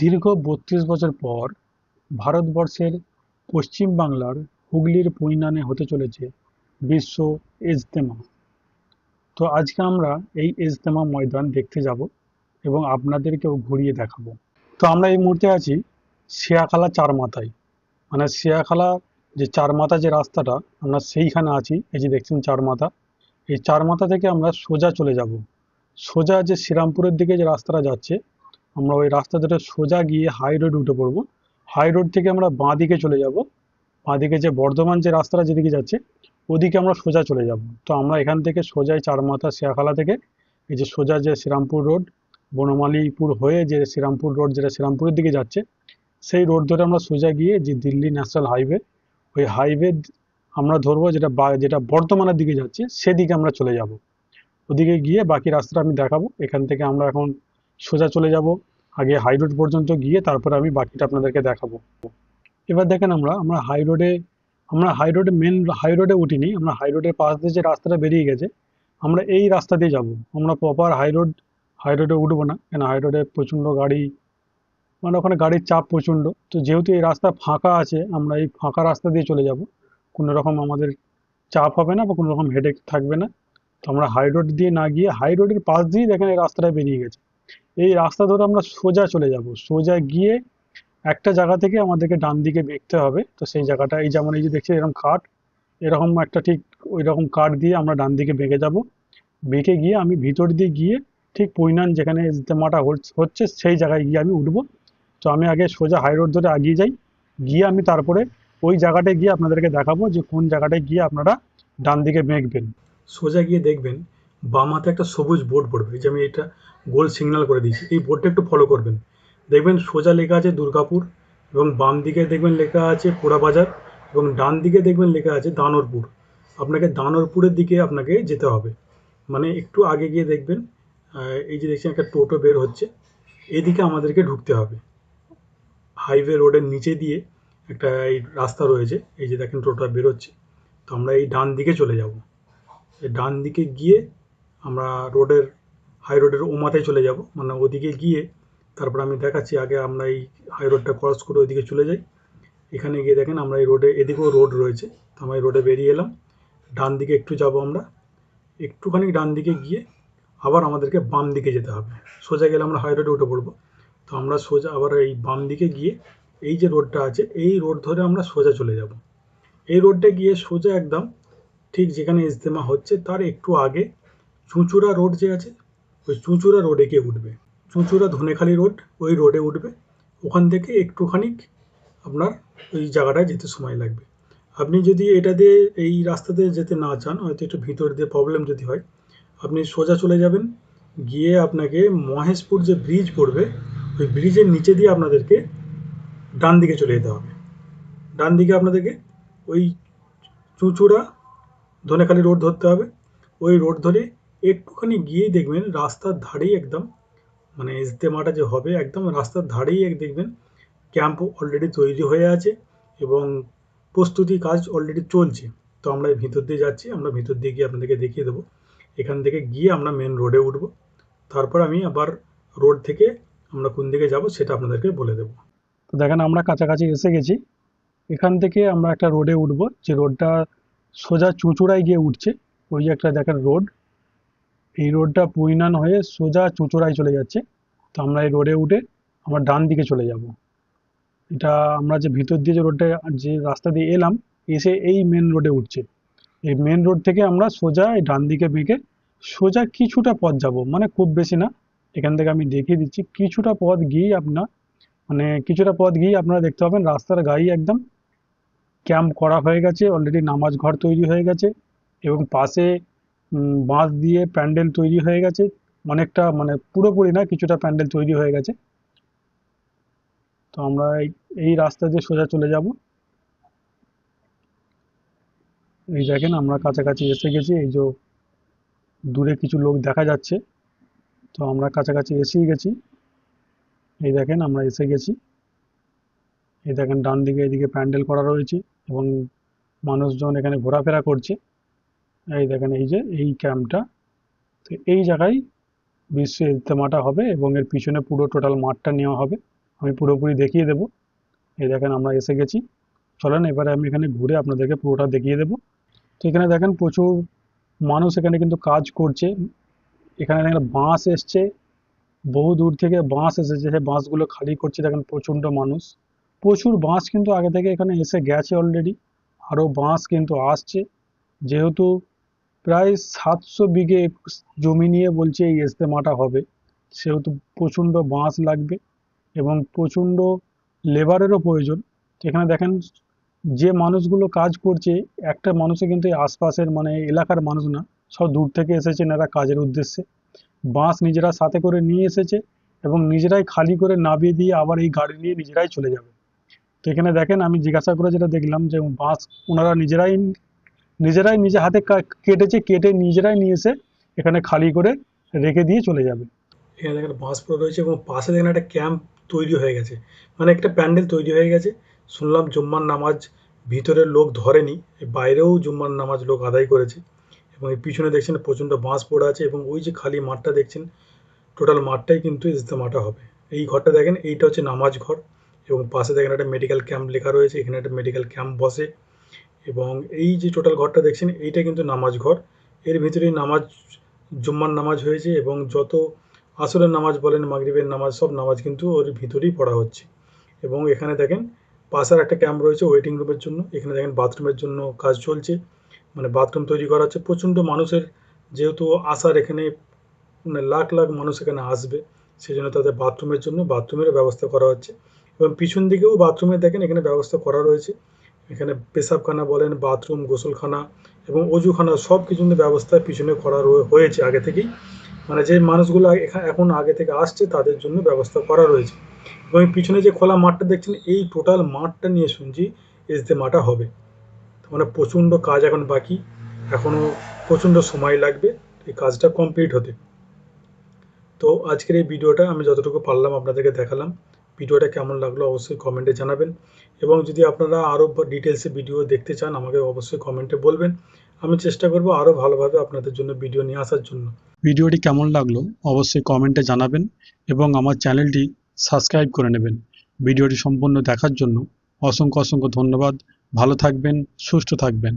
দীর্ঘ বত্রিশ বছর পর ভারতবর্ষের পশ্চিম বাংলার হুগলির পৈনানে হতে চলেছে বিশ্ব ইজতেমা। তো আজকে আমরা এই ইজতেমা ময়দান দেখতে যাব এবং আপনাদেরকেও ঘুরিয়ে দেখাবো। তো আমরা এই মুহূর্তে আছি শেয়াখালা চার মাথায় মানে শেয়াখালা যে চার মাথা যে রাস্তাটা, আমরা সেইখানে আছি। এই যে দেখছেন চার মাথা এই চার মাথা থেকে আমরা সোজা চলে যাব। সোজা যে শ্রীরামপুরের দিকে যে রাস্তাটা যাচ্ছে আমরা ওই রাস্তা ধরে সোজা গিয়ে হাই রোড উঠে পড়ব। হাই রোড থেকে আমরা বাঁ দিকে চলে যাব। বাঁ দিকে যে বর্ধমান যে রাস্তাটা যেদিকে যাচ্ছে, ওদিকে আমরা সোজা চলে যাব। তো আমরা এখান থেকে সোজাই চারমাথা শেয়াখালা থেকে এই যে সোজা যে শ্রীরামপুর রোড বনমালীপুর হয়ে যে শ্রীরামপুর রোড যেটা শ্রীরামপুরের দিকে যাচ্ছে, সেই রোড ধরে আমরা সোজা গিয়ে যে দিল্লি ন্যাশনাল হাইওয়ে ওই হাইওয়ে আমরা ধরবো যেটা বা- যেটা বর্ধমানের দিকে যাচ্ছে, সেদিকে আমরা চলে যাব। ওদিকে গিয়ে বাকি রাস্তাটা আমি দেখাবো। এখান থেকে আমরা এখন সোজা চলে যাব, আগে হাই রোড পর্যন্ত গিয়ে তারপরে আমি বাকিটা আপনাদেরকে দেখাবো। এবার দেখেন আমরা আমরা হাই রোডে আমরা হাই রোডে মেন হাই রোডে উঠিনি, আমরা হাই রোডের পাশ দিয়ে যে রাস্তাটা বেরিয়ে গেছে, আমরা এই রাস্তা দিয়ে যাব। আমরা প্রপার হাই রোড হাই রোডে উঠবো না, কেন হাই রোডে প্রচণ্ড গাড়ি মানে ওখানে গাড়ির চাপ প্রচণ্ড। তো যেহেতু এই রাস্তা ফাঁকা আছে, আমরা এই ফাঁকা রাস্তা দিয়ে চলে যাব। কোনো রকম আমাদের চাপ হবে না বা কোনো রকম হেডেক থাকবে না। তো আমরা হাই রোড দিয়ে না গিয়ে হাই রোডের পাশ দিয়েই দেখেন এই রাস্তাটা বেরিয়ে গেছে। এই রাস্তা ধরে আমরা সোজা চলে যাব। সোজা গিয়ে একটা জায়গা থেকে আমাদেরকে ডান দিকে বেঁকতে হবে। তো সেই জায়গাটা, এই যেমন এই যে দেখছি এরকম কাঠ, এরকম একটা ঠিক ওই রকম কাঠ দিয়ে আমরা ডান দিকে বেঁকে যাব। বেঁকে গিয়ে আমি ভিতর দিয়ে গিয়ে ঠিক পৈনান যেখানে ইজতেমাটা হচ্ছে- সেই জায়গায় গিয়ে আমি উঠবো। তো আমি আগে সোজা হাই রোড ধরে আগিয়ে যাই। গিয়ে আমি তারপরে ওই জায়গাটায় গিয়ে আপনাদেরকে দেখাবো যে কোন জায়গাটায় গিয়ে আপনারা ডান দিকে বেঁকবেন। সোজা গিয়ে দেখবেন, বাম হাতে একটা সবুজ বোর্ড পড়বে। যে আমি এটা গোল সিগন্যাল করে দিয়েছি। এই বোর্ডটা একটু ফলো করবেন। দেখবেন সোজা লেখা আছে দুর্গাপুর এবং বাম দিকে দেখবেন লেখা আছে পোড়াবাজার এবং ডান দিকে দেখবেন লেখা আছে দানরপুর। আপনাকে দানরপুরের দিকে আপনাকে যেতে হবে। মানে একটু আগে গিয়ে দেখবেন এই যে দেখছেন একটা টোটো বের হচ্ছে। এদিকে আমাদেরকে ঢুকতে হবে। হাইওয়ে রোডের নিচে দিয়ে একটা এই রাস্তা রয়েছে। এই যে দেখেন টোটোটা বেরোচ্ছে তো আমরা এই ডান দিকে চলে যাব। ডান দিকে গিয়ে আমরা রোডের হাই রোডের ও চলে যাব। মানে ওদিকে গিয়ে তারপর আমি দেখাচ্ছি, আগে আমরা এই হাই রোডটা ক্রস করে ওইদিকে চলে যাই। এখানে গিয়ে দেখেন আমরা এই রোডে এদিকেও রোড রয়েছে। তো আমরা এই রোডে বেরিয়ে এলাম। ডান দিকে একটু যাব আমরা। একটুখানি ডান দিকে গিয়ে আবার আমাদেরকে বাম দিকে যেতে হবে। সোজা গেলে আমরা হাই রোডে উঠে পড়ব। তো আমরা সোজা আবার এই বাম দিকে গিয়ে এই যে রোডটা আছে, এই রোড ধরে আমরা সোজা চলে যাব। এই রোডটা গিয়ে সোজা একদম ঠিক যেখানে ইজতেমা হচ্ছে, তার একটু আগে চুঁচুড়া রোড যে আছে ওই চুঁচুড়া রোডে গিয়ে উঠবে। চুঁচুড়া ধনেখালি রোড, ওই রোডে উঠবে। ওখান থেকে একটুখানি আপনার ওই জায়গাটায় যেতে সময় লাগবে। আপনি যদি এটা দিয়ে এই রাস্তা দিয়ে যেতে না চান, হয়তো একটু ভিতর দিয়ে প্রবলেম যদি হয়, আপনি সোজা চলে যাবেন, গিয়ে আপনাকে মহেশপুর যে ব্রিজ পড়বে, ওই ব্রিজের নিচে দিয়ে আপনাদেরকে ডান দিকে চলে যেতে হবে। ডান দিকে আপনাদেরকে ওই চুঁচুড়া ধনেখালি রোড ধরতে হবে। ওই রোড ধরে একটুখানি গিয়েই দেখবেন রাস্তার ধারেই একদম মানে ইজতেমাটা যে হবে একদম রাস্তার ধারেই এক দেখবেন ক্যাম্প অলরেডি তৈরি হয়ে আছে এবং প্রস্তুতি কাজ অলরেডি চলছে। তো আমরা ভিতর দিয়ে যাচ্ছি, আমরা ভিতর দিয়ে গিয়ে আপনাদেরকে দেখিয়ে দেবো। এখান থেকে গিয়ে আমরা মেন রোডে উঠবো। তারপর আমি আবার রোড থেকে আমরা কোন দিকে যাব সেটা আপনাদেরকে বলে দেবো। তো দেখেন আমরা কাছাকাছি এসে গেছি। এখান থেকে আমরা একটা রোডে উঠবো। যে রোডটা সোজা চুঁচুড়ায় গিয়ে উঠছে, ওই একটা দেখেন রোড এই রোডটা পুইনান হয়ে সোজা চুঁচুড়ায় চলে যাচ্ছে। তো আমরা এই রোডে উঠে আমরা ডান দিকে চলে যাব। এটা আমরা যে ভিতর দিয়ে যে রোডটা, যে রাস্তা দিয়ে এলাম, এসে এই মেন রোডে উঠছে। এই মেন রোড থেকে আমরা সোজা এই ডান দিকে বেঁকে সোজা কিছুটা পথ যাব। মানে খুব বেশি না। এখান থেকে আমি দেখিয়ে দিচ্ছি, কিছুটা পথ গিয়েই আপনার মানে কিছুটা পথ গিয়ে আপনারা দেখতে পাবেন, রাস্তার গায়ে একদম ক্যাম্প করা হয়ে গেছে। অলরেডি নামাজ ঘর তৈরি হয়ে গেছে এবং পাশে বাঁশ দিয়ে প্যান্ডেল তৈরি হয়ে গেছে। অনেকটা মানে পুরোপুরি না, কিছুটা প্যান্ডেল তৈরি হয়ে গেছে। তো আমরা এই রাস্তা দিয়ে সোজা চলে যাব। এই দেখেন আমরা কাছাকাছি এসে গেছি। এই যে দূরে কিছু লোক দেখা যাচ্ছে। তো আমরা কাছাকাছি এসেই গেছি। এই দেখেন আমরা এসে গেছি। এই দেখেন ডান দিকে, এদিকে প্যান্ডেল করা রয়েছে এবং মানুষজন এখানে ঘোরাফেরা করছে। এই দেখেন, এই যে, এই ক্যাম্পটা, তো এই জায়গায় বিশ্ব ইজতেমাটা হবে এবং এর পিছনে পুরো টোটাল মাঠটা নেওয়া হবে। আমি পুরোপুরি দেখিয়ে দেবো। এই দেখেন, আমরা এসে গেছি। চলেন, এবারে আমি এখানে ঘুরে আপনাদেরকে পুরোটা দেখিয়ে দেবো। তো এখানে দেখেন, প্রচুর মানুষ এখানে কিন্তু কাজ করছে। এখানে দেখেন, বাঁশ এসছে। বহু দূর থেকে বাঁশ এসেছে। সেই বাঁশগুলো খালি করছে দেখেন, প্রচণ্ড মানুষ। প্রচুর বাঁশ কিন্তু আগে থেকে এখানে এসে গেছে অলরেডি আরও বাঁশ কিন্তু আসছে। যেহেতু প্রায় সাতশো বিঘে জমি নিয়ে বলছে এই ইজতেমাটা হবে। সেহেতু প্রচণ্ড বাঁশ লাগবে এবং প্রচণ্ড লেবারেরও প্রয়োজন। এখানে দেখেন, যে মানুষগুলো কাজ করছে, একটা মানুষে কিন্তু আশপাশের মানে এলাকার মানুষ না, সব দূর থেকে এসেছেন এরা কাজের উদ্দেশ্যে। বাঁশ নিজেরা সাথে করে নিয়ে এসেছে এবং নিজেরাই খালি করে নামিয়ে দিয়ে আবার এই গাড়ি নিয়ে নিজেরাই চলে যাবে। তো এখানে দেখেন, আমি জিজ্ঞাসা করে যেটা দেখলাম যে বাঁশ ওনারা নিজেরাই নিজেরাই নিজে হাতে কেটেছে, কেটে নিজেরাই নিয়ে এসে এখানে খালি করে রেখে দিয়ে চলে যাবে। এখানে দেখেন বাঁশ পড়ে রয়েছে এবং পাশে দেখেন একটা ক্যাম্প তৈরি হয়ে গেছে। মানে একটা প্যান্ডেল তৈরি হয়ে গেছে। শুনলাম জুম্মার নামাজ ভিতরের লোক ধরেনি বাইরেও জুম্মার নামাজ লোক আদায় করেছে এবং এই পিছনে দেখছেন প্রচণ্ড বাঁশ পড়ে আছে এবং ওই যে খালি মাঠটা দেখছেন, টোটাল মাঠটাই কিন্তু ইজতেমাটা হবে। এই ঘরটা দেখেন, এইটা হচ্ছে নামাজ ঘর এবং পাশে দেখেন একটা মেডিকেল ক্যাম্প লেখা রয়েছে, এখানে একটা মেডিকেল ক্যাম্প বসে। এবং এই যে টোটাল ঘরটা দেখছেন, এইটা কিন্তু নামাজ ঘর। এর ভিতরেই নামাজ, জুম্মার নামাজ হয়েছে এবং যত আসরের নামাজ বলেন, মাগরিবের নামাজ, সব নামাজ কিন্তু ওর ভিতরেই পড়া হচ্ছে। এবং এখানে দেখেন, পাশের একটা ক্যাম্প রয়েছে ওয়েটিং রুমের জন্য। এখানে দেখেন বাথরুমের জন্য কাজ চলছে। মানে বাথরুম তৈরি করা হচ্ছে। প্রচণ্ড মানুষের যেহেতু আসার এখানে মানে লাখ লাখ মানুষ এখানে আসবে সেই জন্য তাদের বাথরুমের জন্য বাথরুমেরও ব্যবস্থা করা হচ্ছে। এবং পিছন দিকেও বাথরুমে দেখেন, এখানে ব্যবস্থা করা রয়েছে। এখানে পেশাবখানা বলেন, বাথরুম, গোসলখানা এবং অজুখানা সব কিছু ব্যবস্থা পিছনে করা হয়েছে আগে থেকেই। মানে যে মানুষগুলো এখা- এখন আগে থেকে আসছে তাদের জন্য ব্যবস্থা করা রয়েছে। এবং পিছনে যে খোলা মাঠটা দেখছেন, এই টোটাল মাঠটা নিয়ে শুনছি ইজতেমাটা হবে। মানে প্রচণ্ড কাজ এখন বাকি। এখনও প্রচণ্ড সময় লাগবে, এই কাজটা কমপ্লিট হতে। তো আজকের এই ভিডিওটা আমি যতটুকু পারলাম আপনাদেরকে দেখালাম। ভিডিওটা কেমন লাগল অবশ্যই কমেন্টে জানাবেন। এবং যদি আপনারা আরও ডিটেলসে ভিডিও দেখতে চান, আমাকে অবশ্যই কমেন্টে বলবেন। আমি চেষ্টা করব আরও ভালোভাবে আপনাদের জন্য ভিডিও নিয়ে আসার জন্য। ভিডিওটি কেমন লাগল অবশ্যই কমেন্টে জানাবেন এবং আমার চ্যানেলটি সাবস্ক্রাইব করে নেবেন। ভিডিওটি সম্পূর্ণ দেখার জন্য অসংখ্য অসংখ্য ধন্যবাদ। ভালো থাকবেন, সুস্থ থাকবেন।